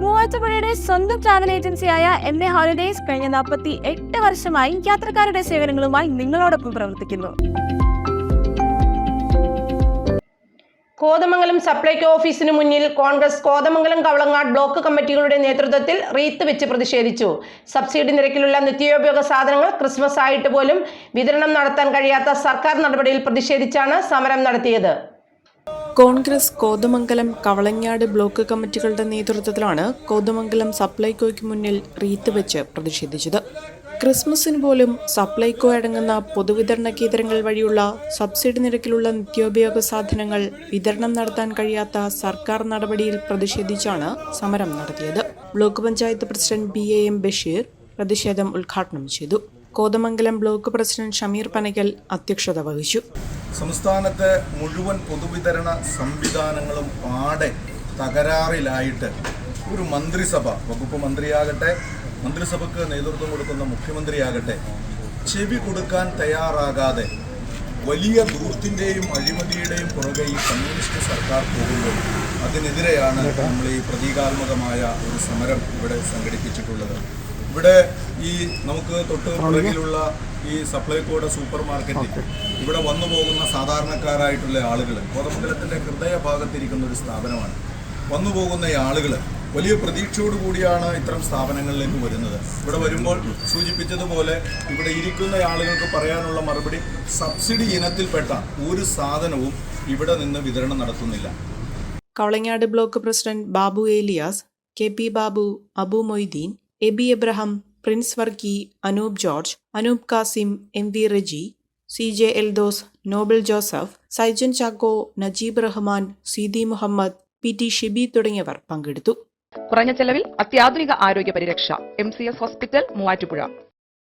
മൂവാറ്റുപുഴയുടെ സ്വന്തം ട്രാവൽ ഏജൻസിയായ M A holidays കഴിഞ്ഞ നാൽപ്പത്തി എട്ട് വർഷമായി യാത്രക്കാരുടെ സേവനങ്ങളുമായി നിങ്ങളോടൊപ്പം പ്രവർത്തിക്കുന്നു. കോതമംഗലം സപ്ലൈകോ ഓഫീസിന് മുന്നിൽ കോൺഗ്രസ് കോതമംഗലം കവളങ്ങാട് ബ്ലോക്ക് കമ്മിറ്റികളുടെ നേതൃത്വത്തിൽ റീത്ത് വെച്ച് പ്രതിഷേധിച്ചു. സബ്സിഡി നിരക്കിലുള്ള നിത്യോപയോഗ സാധനങ്ങൾ ക്രിസ്മസ് ആയിട്ട് പോലും വിതരണം നടത്താൻ കഴിയാത്ത സർക്കാർ നടപടിയിൽ പ്രതിഷേധിച്ചാണ് സമരം നടത്തിയത്. കോൺഗ്രസ് കോതമംഗലം കവളങ്ങാട് ബ്ലോക്ക് കമ്മിറ്റികളുടെ നേതൃത്വത്തിലാണ് കോതമംഗലം സപ്ലൈകോയ്ക്ക് മുന്നിൽ റീത്ത് വെച്ച് പ്രതിഷേധിച്ചത്. ക്രിസ്മസിന് പോലും സപ്ലൈകോ അടങ്ങുന്ന പൊതുവിതരണ കേന്ദ്രങ്ങൾ വഴിയുള്ള സബ്സിഡി നിരക്കിലുള്ള നിത്യോപയോഗ സാധനങ്ങൾ വിതരണം നടത്താൻ കഴിയാത്ത സർക്കാർ നടപടിയിൽ പ്രതിഷേധിച്ചാണ് സമരം നടത്തിയത്. Block panchayat president B A M Basheer പ്രതിഷേധം ഉദ്ഘാടനം ചെയ്തു. കോതമംഗലം ബ്ലോക്ക് പ്രസിഡന്റ് ഷമീർ പനകൽ അധ്യക്ഷത വഹിച്ചു. സംസ്ഥാനത്തെ മുഴുവൻ പൊതുവിതരണ സംവിധാനങ്ങളും പാടെ തകരാറിലായിട്ട് ഒരു മന്ത്രിസഭ വകുപ്പ് മന്ത്രിയാകട്ടെ മന്ത്രിസഭയ്ക്ക് നേതൃത്വം കൊടുക്കുന്ന മുഖ്യമന്ത്രിയാകട്ടെ ചെവി കൊടുക്കാൻ തയ്യാറാകാതെ വലിയ ദൂർത്തിന്റെയും അഴിമതിയുടെയും പുറകെ ഈ കമ്മ്യൂണിസ്റ്റ് സർക്കാർ പോകുമ്പോൾ അതിനെതിരെയാണ് നമ്മൾ ഈ പ്രതീകാത്മകമായ ഒരു സമരം ഇവിടെ സംഘടിപ്പിച്ചിട്ടുള്ളത്. ഇവിടെ ഈ നമുക്ക് തൊട്ട് പുറകിലുള്ള ഈ സപ്ലൈകോയുടെ സൂപ്പർ മാർക്കറ്റിൽ ഇവിടെ വന്നു പോകുന്ന സാധാരണക്കാരായിട്ടുള്ള ആളുകൾ കോതമംഗലത്തിന്റെ ഹൃദയ ഭാഗത്തിരിക്കുന്ന ഒരു സ്ഥാപനമാണ്. വന്നു പോകുന്ന ആളുകൾ വലിയ പ്രതീക്ഷയോടുകൂടിയാണ് ഇത്തരം സ്ഥാപനങ്ങളിലേക്ക് വരുന്നത്. ഇവിടെ വരുമ്പോൾ സൂചിപ്പിച്ചതുപോലെ ഇവിടെ ഇരിക്കുന്ന ആളുകൾക്ക് പറയാനുള്ള മറുപടി സബ്സിഡി ഇനത്തിൽപ്പെട്ട ഒരു സാധനവും ഇവിടെ നിന്ന് വിതരണം നടത്തുന്നില്ല. Kavalangad block president Babu Elias K P Babu Abu Moideen Eby Abraham Prince Varghese Anoop George Anoop Kasim M V Reji C J Eldhose Noble Joseph Saijan Chacko Najeeb Rahman Seethi Muhammad P T Shibi തുടങ്ങിയവർ പങ്കെടുത്തു. കുറഞ്ഞ ചെലവിൽ അത്യാധുനിക ആരോഗ്യ പരിരക്ഷ M C S hospital Muvattupuzha.